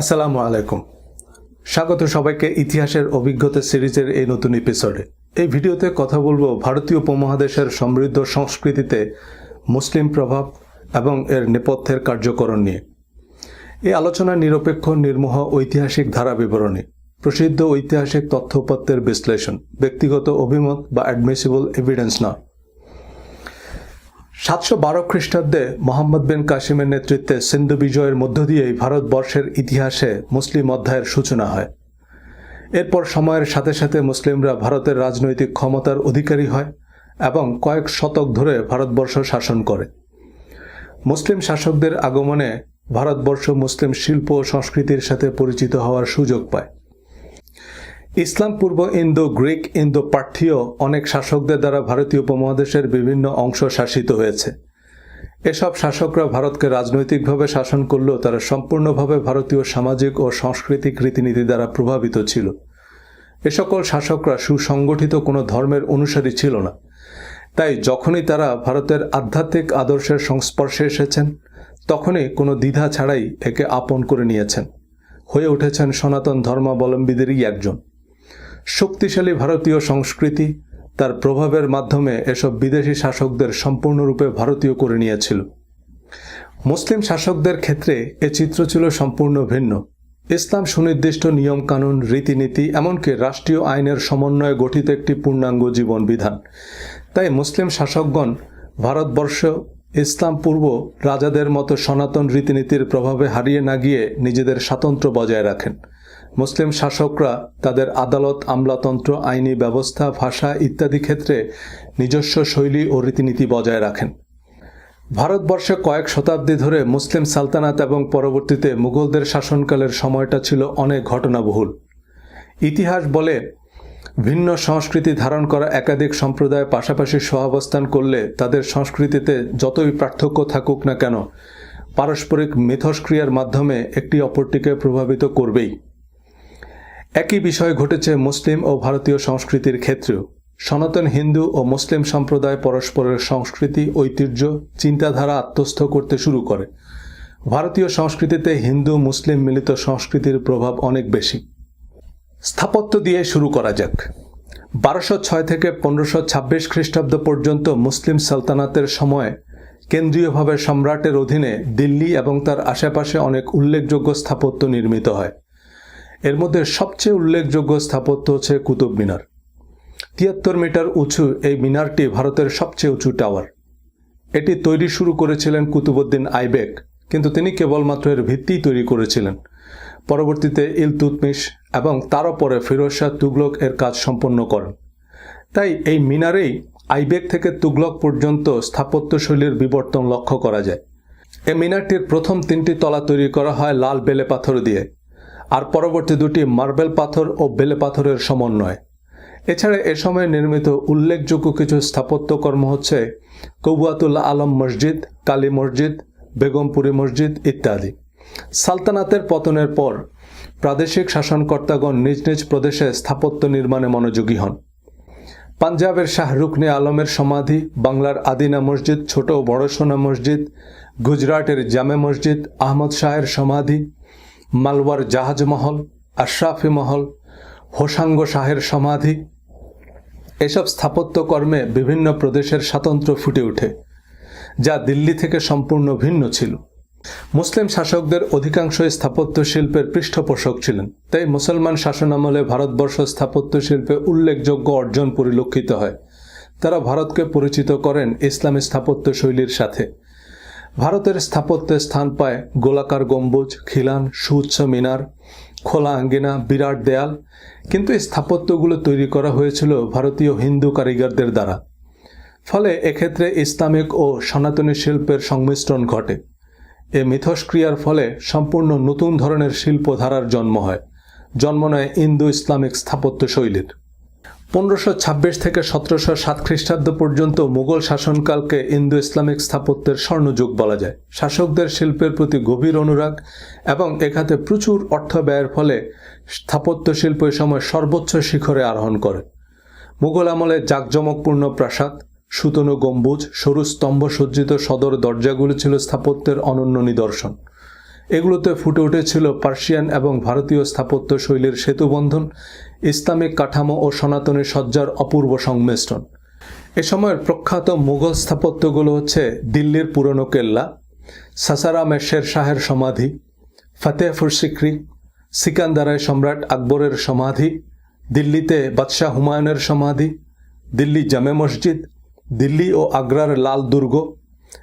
আসসালামু আলাইকুম। স্বাগত সবাইকে ইতিহাসের অভিজ্ঞতা সিরিজের এই নতুন এপিসোডে এই ভিডিওতে কথা বলব ভারতীয় উপমহাদেশের সমৃদ্ধ সংস্কৃতিতে মুসলিম প্রভাব এবং এর নেপথ্যের কার্যকরণ নিয়ে। এই আলোচনা নিরপেক্ষ, নির্মোহ, ঐতিহাসিক ধারা বিবরণী, প্রসিদ্ধ ঐতিহাসিক তথ্য তথ্যপত্রের বিশ্লেষণ, ব্যক্তিগত অভিমত বা অ্যাডমিসিবল এভিডেন্স নয়। সাতশো বারো খ্রিস্টাব্দে মোহাম্মদ বিন কাসিমের নেতৃত্বে সিন্ধু বিজয়ের মধ্য দিয়েই ভারতবর্ষের ইতিহাসে মুসলিম অধ্যায়ের সূচনা হয়। এরপর সময়ের সাথে সাথে মুসলিমরা ভারতের রাজনৈতিক ক্ষমতার অধিকারী হয় এবং কয়েক শতক ধরে ভারতবর্ষ শাসন করে। মুসলিম শাসকদের আগমনে ভারতবর্ষ মুসলিম শিল্প ও সংস্কৃতির সাথে পরিচিত হওয়ার সুযোগ পায়। ইসলাম পূর্ব ইন্দো গ্রিক ইন্দো পার্থীয় অনেক শাসকদের দ্বারা ভারতীয় উপমহাদেশের বিভিন্ন অংশ শাসিত হয়েছে। এসব শাসকরা ভারতকে রাজনৈতিকভাবে শাসন করলেও তারা সম্পূর্ণভাবে ভারতীয় সামাজিক ও সাংস্কৃতিক রীতিনীতি দ্বারা প্রভাবিত ছিল। এ সকল শাসকরা সুসংগঠিত কোনো ধর্মের অনুসারী ছিল না। তাই যখনই তারা ভারতের আধ্যাত্মিক আদর্শের সংস্পর্শে এসেছেন, তখনই কোনো দ্বিধা ছাড়াই একে আপন করে নিয়েছেন। হয়ে উঠেছেন সনাতন ধর্মাবলম্বীদেরই একজন। শক্তিশালী ভারতীয় সংস্কৃতি তার প্রভাবের মাধ্যমে এসব বিদেশি শাসকদের সম্পূর্ণরূপে ভারতীয় করে নিয়েছিল। মুসলিম শাসকদের ক্ষেত্রে এ চিত্র ছিল সম্পূর্ণ ভিন্ন। ইসলাম সুনির্দিষ্ট নিয়মকানুন, রীতিনীতি, এমনকি রাষ্ট্রীয় আইনের সমন্বয়ে গঠিত একটি পূর্ণাঙ্গ জীবন বিধান। তাই মুসলিম শাসকগণ ভারতবর্ষ, ইসলাম পূর্ব রাজাদের মতো সনাতন রীতিনীতির প্রভাবে হারিয়ে না গিয়ে নিজেদের স্বাতন্ত্র্য বজায় রাখেন। মুসলিম শাসকরা তাদের আদালত, আমলাতন্ত্র, আইনি ব্যবস্থা, ভাষা ইত্যাদি ক্ষেত্রে নিজস্ব শৈলী ও রীতিনীতি বজায় রাখেন। ভারতবর্ষে কয়েক শতাব্দী ধরে মুসলিম সালতানাত এবং পরবর্তীতে মুঘলদের শাসনকালের সময়টা ছিল অনেক ঘটনাবহুল। ইতিহাস বলে, ভিন্ন সংস্কৃতি ধারণ করা একাধিক সম্প্রদায় পাশাপাশি সহাবস্থান করলে তাদের সংস্কৃতিতে যতই পার্থক্য থাকুক না কেন, পারস্পরিক মিথস্ক্রিয়ার মাধ্যমে একটি অপরটিকে প্রভাবিত করবেই। একই বিষয় ঘটেছে মুসলিম ও ভারতীয় সংস্কৃতির ক্ষেত্রেও। সনাতন হিন্দু ও মুসলিম সম্প্রদায় পরস্পরের সংস্কৃতি, ঐতিহ্য, চিন্তাধারা আত্মস্থ করতে শুরু করে। ভারতীয় সংস্কৃতিতে হিন্দু, মুসলিম মিলিত সংস্কৃতির প্রভাব অনেক বেশি। স্থাপত্য দিয়ে শুরু করা যাক। বারোশো ছয় থেকে পনেরোশো ছাব্বিশ খ্রিস্টাব্দ পর্যন্ত মুসলিম সালতানাতের সময় কেন্দ্রীয়ভাবে সম্রাটের অধীনে দিল্লি এবং তার আশেপাশে অনেক উল্লেখযোগ্য স্থাপত্য নির্মিত হয়। এর মধ্যে সবচেয়ে উল্লেখযোগ্য স্থাপত্য হচ্ছে কুতুব মিনার। তিয়াত্তর মিটার উঁচু এই মিনারটি ভারতের সবচেয়ে উঁচু টাওয়ার। এটি তৈরি শুরু করেছিলেন কুতুবুদ্দিন আইবেক, কিন্তু তিনি কেবলমাত্র এর ভিত্তিই তৈরি করেছিলেন। পরবর্তীতে ইলতুতমিশ এবং তারও পরে ফিরোজ শাহ তুগলক এর কাজ সম্পন্ন করেন। তাই এই মিনারেই আইবেক থেকে তুগলক পর্যন্ত স্থাপত্যশৈলীর বিবর্তন লক্ষ্য করা যায়। এই মিনারটির প্রথম তিনটি তলা তৈরি করা হয় লাল বেলে পাথর দিয়ে। আর পরবর্তী দুটি মার্বেল পাথর ও বেলে পাথরের সমন্বয়। এছাড়া এ সময় নির্মিত উল্লেখযোগ্য কিছু স্থাপত্যকর্ম হচ্ছে কবুয়াতুল্লাহ আলম মসজিদ, কালী মসজিদ, বেগমপুরি মসজিদ ইত্যাদি। সালতানাতের পতনের পর প্রাদেশিক শাসনকর্তাগণ নিজ নিজ প্রদেশে স্থাপত্য নির্মাণে মনোযোগী হন। পাঞ্জাবের শাহ রুকনে আলমের সমাধি, বাংলার আদিনা মসজিদ, ছোট বড় সোনা মসজিদ, গুজরাটের জামে মসজিদ, আহমদ শাহের সমাধি মালওয়ার জাহাজমহল আশরাফি মহল, হোসাঙ্গ শাহের সমাধি, এসব স্থাপত্যকর্মে বিভিন্ন প্রদেশের স্বাতন্ত্র্য ফুটে ওঠে যা দিল্লি থেকে সম্পূর্ণ ভিন্ন ছিল। মুসলিম শাসকদের অধিকাংশ স্থাপত্য শিল্পের পৃষ্ঠপোষক ছিলেন, তাই মুসলমান শাসনামলে ভারতবর্ষ স্থাপত্য শিল্পে উল্লেখযোগ্য অর্জন পরিলক্ষিত হয়। তারা ভারতকে পরিচিত করেন ইসলামী স্থাপত্য শৈলীর সাথে। ভারতের স্থাপত্যে স্থান পায় গোলাকার গম্বুজ, খিলান, সুউচ্চ মিনার, খোলা আঙ্গিনা, বিরাট দেয়াল। কিন্তু এই স্থাপত্যগুলো তৈরি করা হয়েছিল ভারতীয় হিন্দু কারিগরদের দ্বারা। ফলে এক্ষেত্রে ইসলামিক ও সনাতনী শিল্পের সংমিশ্রণ ঘটে। এ মিথস্ক্রিয়ার ফলে সম্পূর্ণ নতুন ধরনের শিল্পধারার জন্ম হয়। জন্ম নেয় ইন্দো ইসলামিক স্থাপত্য শৈলীর পনেরোশো ছাব্বিশ থেকে সতেরোশো সাত খ্রিস্টাব্দ পর্যন্ত মুঘল শাসনকালকে ইন্দো ইসলামিক স্থাপত্যের স্বর্ণযুগ বলা যায়। শাসকদের শিল্পের প্রতি গভীর অনুরাগ এবং এখাতে প্রচুর অর্থ ব্যয়ের ফলে স্থাপত্য শিল্প এ সময় সর্বোচ্চ শিখরে আরোহণ করে। মুঘল আমলে জাঁকজমকপূর্ণ প্রাসাদ, সুতনু গম্বুজ, সরু স্তম্ভ সজ্জিত সদর দরজাগুলো ছিল স্থাপত্যের অনন্য নিদর্শন। এগুলোতে ফুটে উঠেছিল পার্সিয়ান এবং ভারতীয় স্থাপত্য শৈলীর সেতুবন্ধন, ইসলামিক কাঠামো ও সনাতনী সজ্জার অপূর্ব সংমিশ্রণ। এ সময়ের প্রখ্যাত মুঘল স্থাপত্যগুলো হচ্ছে দিল্লির পুরনো কেল্লা সাসারামের শের শাহের সমাধি ফতেহপুর সিক্রি সিকান্দারায় সম্রাট আকবরের সমাধি, দিল্লিতে বাদশাহ হুমায়ুনের সমাধি, দিল্লি জামে মসজিদ, দিল্লি ও আগ্রার লাল দুর্গ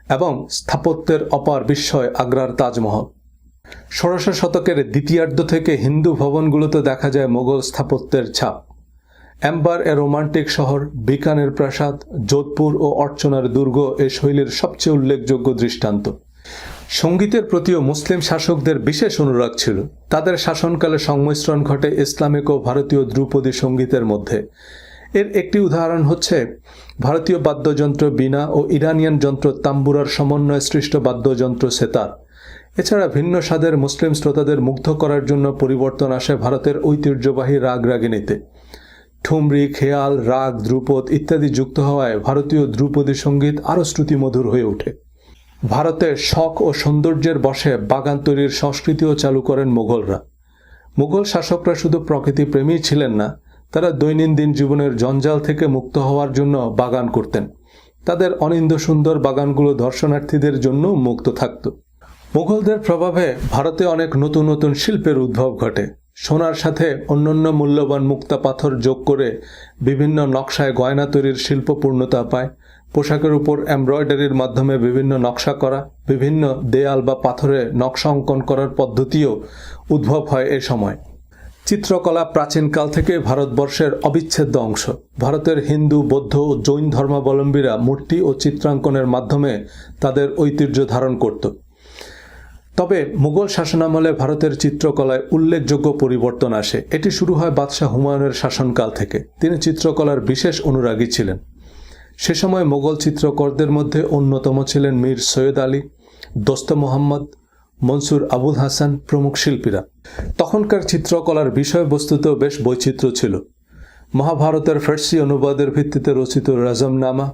এবং স্থাপত্যের অপার বিস্ময় আগ্রার তাজমহল। ষোড়শ শতকের দ্বিতীয়ার্ধ থেকে হিন্দু ভবনগুলোতে দেখা যায় মোগল স্থাপত্যের ছাপ। অ্যাম্বার এ রোমান্টিক শহর, বিকানের প্রাসাদ, যোধপুর ও অর্চনার দুর্গ এ শৈলীর সবচেয়ে উল্লেখযোগ্য দৃষ্টান্ত। সঙ্গীতের প্রতিও মুসলিম শাসকদের বিশেষ অনুরাগ ছিল। তাদের শাসনকালে সংমিশ্রণ ঘটে ইসলামিক ও ভারতীয় ধ্রুপদী সঙ্গীতের মধ্যে। এর একটি উদাহরণ হচ্ছে, ভারতীয় বাদ্যযন্ত্র বীণা ও ইরানিয়ান যন্ত্র তাম্বুরার সমন্বয়ে সৃষ্ট বাদ্যযন্ত্র সেতার। এছাড়া ভিন্ন স্বাদের মুসলিম শ্রোতাদের মুগ্ধ করার জন্য পরিবর্তন আসে ভারতের ঐতিহ্যবাহী রাগ রাগিনীতে। ঠুমরি, খেয়াল, রাগ, ধ্রুপদ ইত্যাদি যুক্ত হওয়ায় ভারতীয় ধ্রুপদী সংগীত আরও শ্রুতিমধুর হয়ে ওঠে। ভারতে শখ ও সৌন্দর্যের বশে বাগান তৈরির সংস্কৃতিও চালু করেন মোগলরা মুঘল শাসকরা শুধু প্রকৃতি প্রেমী ছিলেন না, তারা দৈনন্দিন জীবনের জঞ্জাল থেকে মুক্ত হওয়ার জন্য বাগান করতেন। তাদের অনিন্দ সুন্দর বাগানগুলো দর্শনার্থীদের জন্য মুক্ত থাকত। মুঘলদের প্রভাবে ভারতে অনেক নতুন নতুন শিল্পের উদ্ভব ঘটে। সোনার সাথে অন্যান্য মূল্যবান মুক্তা পাথর যোগ করে বিভিন্ন নকশায় গয়না তৈরির শিল্প পূর্ণতা পায়। পোশাকের উপর এমব্রয়ডারির মাধ্যমে বিভিন্ন নকশা করা, বিভিন্ন দেয়াল বা পাথরে নকশা অঙ্কন করার পদ্ধতিও উদ্ভব হয় এ সময়। চিত্রকলা প্রাচীনকাল থেকে ভারতবর্ষের অবিচ্ছেদ্য অংশ। ভারতের হিন্দু, বৌদ্ধ ও জৈন ধর্মাবলম্বীরা মূর্তি ও চিত্রাঙ্কনের মাধ্যমে তাদের ঐতিহ্য ধারণ করত। তবে মুঘল শাসনামলে ভারতের চিত্রকলায় উল্লেখযোগ্য পরিবর্তন আসে। এটি শুরু হয় বাদশাহ হুমায়ুনের শাসনকাল থেকে। তিনি চিত্রকলার বিশেষ অনুরাগী ছিলেন। সে সময় মোগল চিত্রকরদের মধ্যে অন্যতম ছিলেন মীর সৈয়দ আলী, দোস্ত মোহাম্মদ, মনসুর আবুল হাসান প্রমুখ শিল্পীরা। তখনকার চিত্রকলার বিষয়বস্তুতেও বেশ বৈচিত্র্য ছিল। মহাভারতের ফার্সি অনুবাদের ভিত্তিতে রচিত রাজমনামা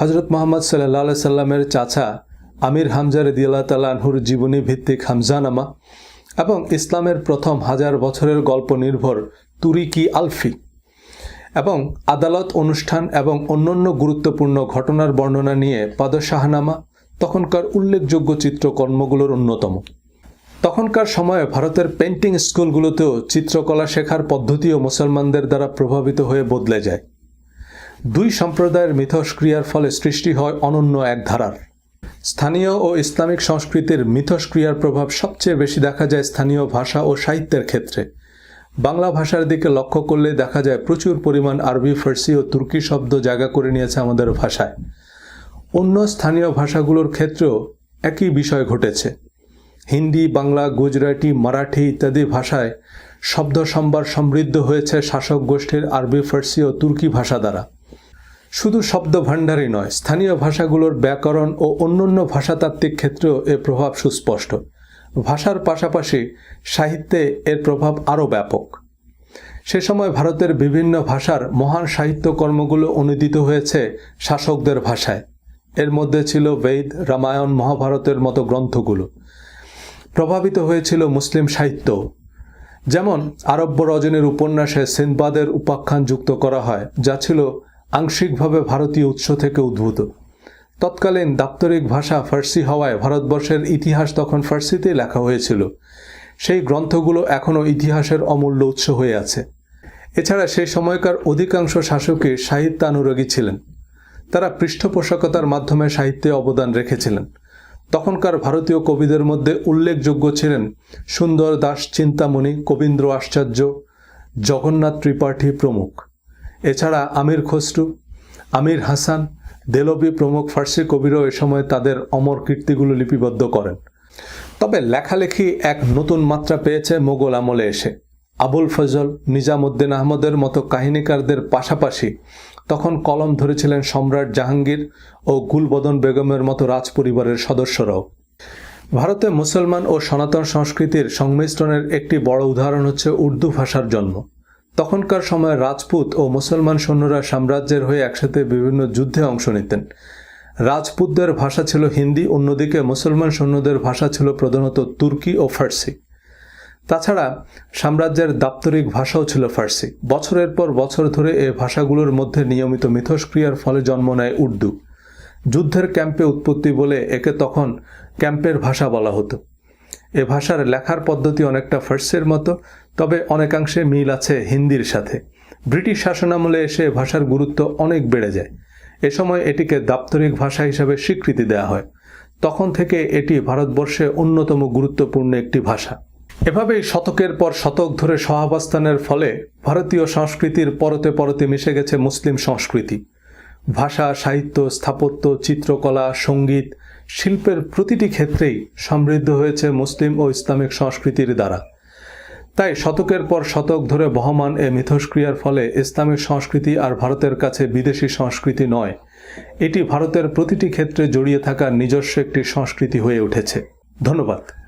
হজরত মোহাম্মদ সাল্লাহ সাল্লামের চাচা আমির হামজা রেদিয়াল্লাহ তালাহুর জীবনী ভিত্তিক হামজানামা এবং ইসলামের প্রথম হাজার বছরের গল্প নির্ভর তুরিকি আলফি এবং আদালত অনুষ্ঠান এবং অন্যান্য গুরুত্বপূর্ণ ঘটনার বর্ণনা নিয়ে পাদশাহনামা, তখনকার উল্লেখযোগ্য চিত্রকর্মগুলোর অন্যতম। তখনকার সময়ে ভারতের পেন্টিং স্কুলগুলোতেও চিত্রকলা শেখার পদ্ধতিও মুসলমানদের দ্বারা প্রভাবিত হয়ে বদলে যায়। দুই সম্প্রদায়ের মিথস্ক্রিয়ার ফলে সৃষ্টি হয় অনন্য এক ধারার। স্থানীয় ও ইসলামিক সংস্কৃতির মিথস্ক্রিয়ার প্রভাব সবচেয়ে বেশি দেখা যায় স্থানীয় ভাষা ও সাহিত্যের ক্ষেত্রে। বাংলা ভাষার দিকে লক্ষ্য করলে দেখা যায় প্রচুর পরিমাণ আরবি, ফার্সি ও তুর্কি শব্দ জায়গা করে নিয়েছে আমাদের ভাষায়। অন্য স্থানীয় ভাষাগুলোর ক্ষেত্রেও একই বিষয় ঘটেছে। হিন্দি, বাংলা, গুজরাটি, মারাঠি ইত্যাদি ভাষায় শব্দ সম্ভার সমৃদ্ধ হয়েছে শাসক গোষ্ঠীর আরবি, ফার্সি ও তুর্কি ভাষা দ্বারা। শুধু শব্দ ভাণ্ডারই নয়, স্থানীয় ভাষাগুলোর ব্যাকরণ ও অন্যান্য ভাষাতাত্ত্বিক ক্ষেত্রেও এর প্রভাব সুস্পষ্ট। ভাষার পাশাপাশি সাহিত্যে এর প্রভাব আরও ব্যাপক। সে সময় ভারতের বিভিন্ন ভাষার মহান সাহিত্যকর্মগুলো অনুদিত হয়েছে শাসকদের ভাষায়। এর মধ্যে ছিল বেদ, রামায়ণ, মহাভারতের মতো গ্রন্থগুলো। প্রভাবিত হয়েছিল মুসলিম সাহিত্য। যেমন আরব্য রজনীর উপন্যাসে সিনবাদের উপাখ্যান যুক্ত করা হয়, যা ছিল আংশিকভাবে ভারতীয় উৎস থেকে উদ্ভূত। তৎকালীন দাপ্তরিক ভাষা ফার্সি হওয়ায় ভারতবর্ষের ইতিহাস তখন ফার্সিতেই লেখা হয়েছিল। সেই গ্রন্থগুলো এখনও ইতিহাসের অমূল্য উৎস হয়ে আছে। এছাড়া সেই সময়কার অধিকাংশ শাসকই সাহিত্যানুরাগী ছিলেন। তারা পৃষ্ঠপোষকতার মাধ্যমে সাহিত্যে অবদান রেখেছিলেন। তখনকার ভারতীয় কবিদের মধ্যে উল্লেখযোগ্য ছিলেন সুন্দর দাস চিন্তামণি, কবীন্দ্র আশ্চর্য, জগন্নাথ ত্রিপাঠী প্রমুখ। এছাড়া আমির খসরু, আমির হাসান, দেলবি প্রমুখ ফার্সি কবিরও এ সময় তাদের অমর কীর্তিগুলো লিপিবদ্ধ করেন। তবে লেখালেখি এক নতুন মাত্রা পেয়েছে মোগল আমলে এসে। আবুল ফজল, নিজামুদ্দিন আহমদের মতো কাহিনীকারদের পাশাপাশি তখন কলম ধরেছিলেন সম্রাট জাহাঙ্গীর ও গুলবদন বেগমের মতো রাজপরিবারের সদস্যরাও। ভারতে মুসলমান ও সনাতন সংস্কৃতির সংমিশ্রণের একটি বড় উদাহরণ হচ্ছে উর্দু ভাষার জন্ম। তখনকার সময় রাজপুত ও মুসলমান সৈন্যরা সাম্রাজ্যের হয়ে একসাথে বিভিন্ন যুদ্ধে অংশ নিতেন। রাজপুতদের ভাষা ছিল হিন্দি, অন্যদিকে মুসলমান সৈন্যদের ভাষা ছিল প্রধানত তুর্কি ও ফার্সি। তাছাড়া সাম্রাজ্যের দাপ্তরিক ভাষাও ছিল ফার্সি। বছরের পর বছর ধরে এ ভাষাগুলোর মধ্যে নিয়মিত মিথস্ক্রিয়ার ফলে জন্ম নেয় উর্দু। যুদ্ধের ক্যাম্পে উৎপত্তি বলে একে তখন ক্যাম্পের ভাষা বলা হতো। এ ভাষার লেখার পদ্ধতি অনেকটা ফার্সির মতো তবে অনেকাংশে মিল আছে হিন্দির সাথে। ব্রিটিশ শাসনামলে এসে ভাষার গুরুত্ব অনেক বেড়ে যায়। এ সময় এটিকে দাপ্তরিক ভাষা হিসাবে স্বীকৃতি দেওয়া হয়। তখন থেকে এটি ভারতবর্ষে অন্যতম গুরুত্বপূর্ণ একটি ভাষা। এভাবেই শতকের পর শতক ধরে সহাবস্থানের ফলে ভারতীয় সংস্কৃতির পরতে পরতে মিশে গেছে মুসলিম সংস্কৃতি। ভাষা, সাহিত্য, স্থাপত্য, চিত্রকলা, সংগীত, শিল্পের প্রতিটি ক্ষেত্রেই সমৃদ্ধ হয়েছে মুসলিম ও ইসলামিক সংস্কৃতির দ্বারা। তাই শতকের পর শতক ধরে বহমান এ মিথস্ক্রিয়ার ফলে ইসলামিক সংস্কৃতি আর ভারতের কাছে বিদেশি সংস্কৃতি নয়। এটি ভারতের প্রতিটি ক্ষেত্রে জড়িয়ে থাকা নিজস্ব একটি সংস্কৃতি হয়ে উঠেছে। ধন্যবাদ।